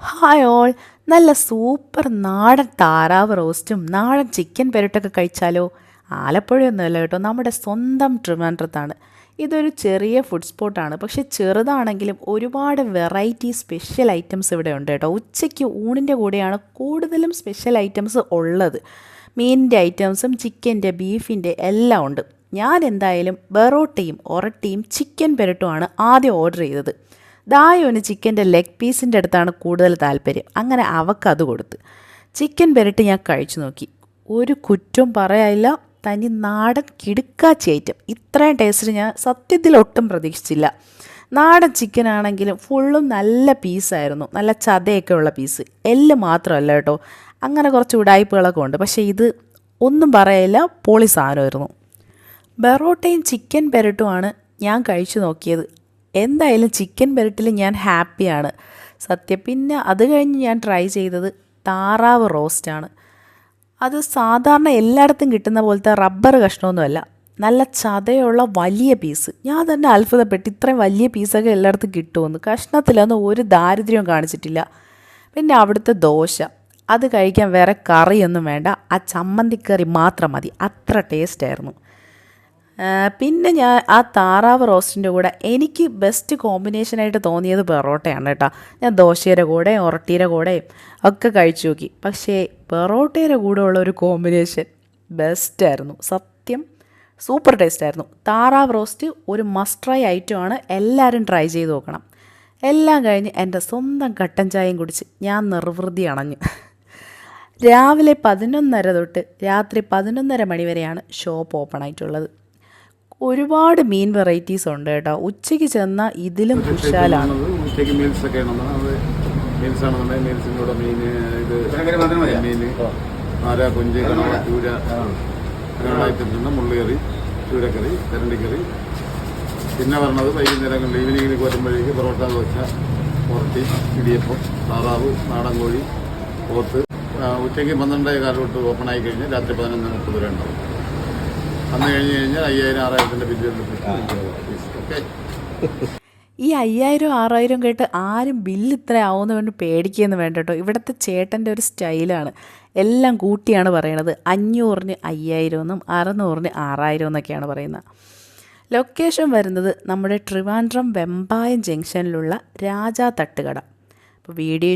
Hi all. നല്ല super നാടൻ താറാവ് റോസ്റ്റും നാടൻ ചിക്കൻ പെരട്ടൊക്കെ കഴിച്ചാലോ? ആലപ്പുഴയൊന്നുമല്ല കേട്ടോ നമ്മുടെ സ്വന്തം ട്രിവാൻഡ്രത്താണ്. ഇതൊരു ചെറിയ ഫുഡ് സ്പോട്ടാണ് പക്ഷേ ചെറുതാണെങ്കിലും ഒരുപാട് വെറൈറ്റി സ്പെഷ്യൽ ഐറ്റംസ് ഇവിടെ ഉണ്ട് കേട്ടോ. ഉച്ചയ്ക്ക് ഊണിന്റെ കൂടെയാണ് കൂടുതലും സ്പെഷ്യൽ ഐറ്റംസ് ഉള്ളത്. മീനിന്റെ ഐറ്റംസും ചിക്കന്റെ ബീഫിന്റെ എല്ലാം ഉണ്ട്. ഞാൻ എന്തായാലും ബെറോട്ടയും ഒറട്ടിയും ചിക്കൻ പെരട്ടുമാണ് ആദ്യം ഓർഡർ ചെയ്തത്. ദായോന് ചിക്കന്റെ ലെഗ് പീസിന്റെ അടുത്താണ് കൂടുതൽ താല്പര്യം. അങ്ങനെ അവക്ക് അത് കൊടുത്ത്. ചിക്കൻ പെരട്ട് ഞാൻ കഴിച്ചു നോക്കി. ഒരു കുറ്റവും പറയാനില്ല. തനി നാടൻ കിടുക്കാച്ചി ഐറ്റം. ഇത്രയും ടേസ്റ്റ് ഞാൻ സത്യത്തിൽ ഒട്ടും പ്രതീക്ഷിച്ചില്ല. നാടൻ ചിക്കൻ ആണെങ്കിലും ഫുള്ളും നല്ല പീസായിരുന്നു നല്ല ചതയൊക്കെ ഉള്ള പീസ് എല്ല് മാത്രമല്ല കേട്ടോ. അങ്ങനെ കുറച്ച് ഉടായ്പകളൊക്കെ ഉണ്ട്. പക്ഷേ ഇത് ഒന്നും പറയില്ല പോളി സാധനമായിരുന്നു. ബെറോട്ടയും ചിക്കൻ പെരട്ടുമാണ് ഞാൻ കഴിച്ചു നോക്കിയത്. എന്തായാലും ചിക്കൻ പെരട്ടിൽ ഞാൻ ഹാപ്പിയാണ്. സത്യം പിന്നെ അത് കഴിഞ്ഞ് ഞാൻ ട്രൈ ചെയ്തത് താറാവ് റോസ്റ്റാണ്. അത് സാധാരണ എല്ലായിടത്തും കിട്ടുന്ന പോലത്തെ റബ്ബർ കഷ്ണമൊന്നുമല്ല നല്ല ചതയുള്ള വലിയ പീസ് ഞാൻ തന്നെ അത്ഭുതപ്പെട്ടു ഇത്രയും വലിയ പീസൊക്കെ എല്ലായിടത്തും കിട്ടുമെന്ന്. കഷ്ണത്തിലൊന്നും ഒരു ദാരിദ്ര്യവും കാണിച്ചിട്ടില്ല. പിന്നെ അവിടുത്തെ ദോശ. അത് കഴിക്കാൻ വേറെ കറിയൊന്നും വേണ്ട. ആ ചമ്മന്തിക്കറി മാത്രം മതി. അത്ര ടേസ്റ്റായിരുന്നു പിന്നെ ഞാൻ ആ താറാവ് റോസ്റ്റിന്റെ കൂടെ എനിക്ക് ബെസ്റ്റ് കോമ്പിനേഷനായിട്ട് തോന്നിയത് പെറോട്ടയാണ് കേട്ടോ. ഞാൻ ദോശയുടെ കൂടെ ഉറട്ടിയുടെ കൂടെയും ഒക്കെ കഴിച്ചു നോക്കി. പക്ഷേ പെറോട്ടയുടെ കൂടെ ഉള്ള ഒരു കോമ്പിനേഷൻ ബെസ്റ്റായിരുന്നു സത്യം സൂപ്പർ ടേസ്റ്റ് ആയിരുന്നു. താറാവ് റോസ്റ്റ് ഒരു മസ്റ്റ് ട്രൈ ഐറ്റമാണ് എല്ലാവരും ട്രൈ ചെയ്ത് നോക്കണം. എല്ലാം കഴിഞ്ഞ് എന്റെ സ്വന്തം കട്ടൻ ചായയും കുടിച്ച് ഞാൻ നിർവൃതി അണഞ്ഞു. രാവിലെ പതിനൊന്നര തൊട്ട് രാത്രി പതിനൊന്നര മണി വരെയാണ് ഷോപ്പ് ഓപ്പൺ ആയിട്ടുള്ളത്. ഒരുപാട് മീൻ വെറൈറ്റീസ് ഉണ്ട് കേട്ടോ. ഉച്ചയ്ക്ക് ചെന്നാൽ ഇതിലും വിശാലാണ് ഉച്ചയ്ക്ക് മീൽസ് ഒക്കെ മീൽസ് ആണെന്നുണ്ടെങ്കിൽ മീൽസിന്റെ കൂടെ മീൻ ഇത് മീൻ ആര കൊഞ്ച് കണവ ചൂര അങ്ങനെയുള്ള ഐറ്റംസ് ഉണ്ട്. മുള്ളുകറി ചൂരക്കറി കരണ്ടിക്കറി. പിന്നെ പറഞ്ഞത് വൈകുന്നേരങ്ങളിൽ ഈവനിങ്ങിലേക്ക് വരുമ്പോഴേക്ക് പൊറോട്ട ദോശ പുറത്തി ഇടിയപ്പം താറാവ് നാടൻ കോഴി പോത്ത്. ഉച്ചയ്ക്ക് പന്ത്രണ്ടേ കാലം തൊട്ട് ഓപ്പൺ ആയി കഴിഞ്ഞാൽ രാത്രി പതിനൊന്ന് മുപ്പത് വരെ ഉണ്ടാവും. അന്ന് കഴിഞ്ഞ് കഴിഞ്ഞാൽ അയ്യായിരം ആറായിരത്തിന്റെ ബില്ല് ഈ അയ്യായിരം ആറായിരം കേട്ട് ആരും ബില്ല് ഇത്ര ആവുമെന്ന് വേണ്ടി പേടിക്കുകയെന്ന് വേണ്ട ഇവിടുത്തെ ചേട്ടന്റെ ഒരു സ്റ്റൈലാണ്. എല്ലാം കൂട്ടിയാണ് പറയണത്. അഞ്ഞൂറിന് അയ്യായിരം എന്നും അറുന്നൂറിന് ആറായിരം എന്നൊക്കെയാണ് പറയുന്നത്. ലൊക്കേഷൻ വരുന്നത് നമ്മുടെ ട്രിവാൻഡ്രം വെമ്പായം ജംഗ്ഷനിലുള്ള രാജാ തട്ടുകട. അപ്പോൾ വീഡിയോ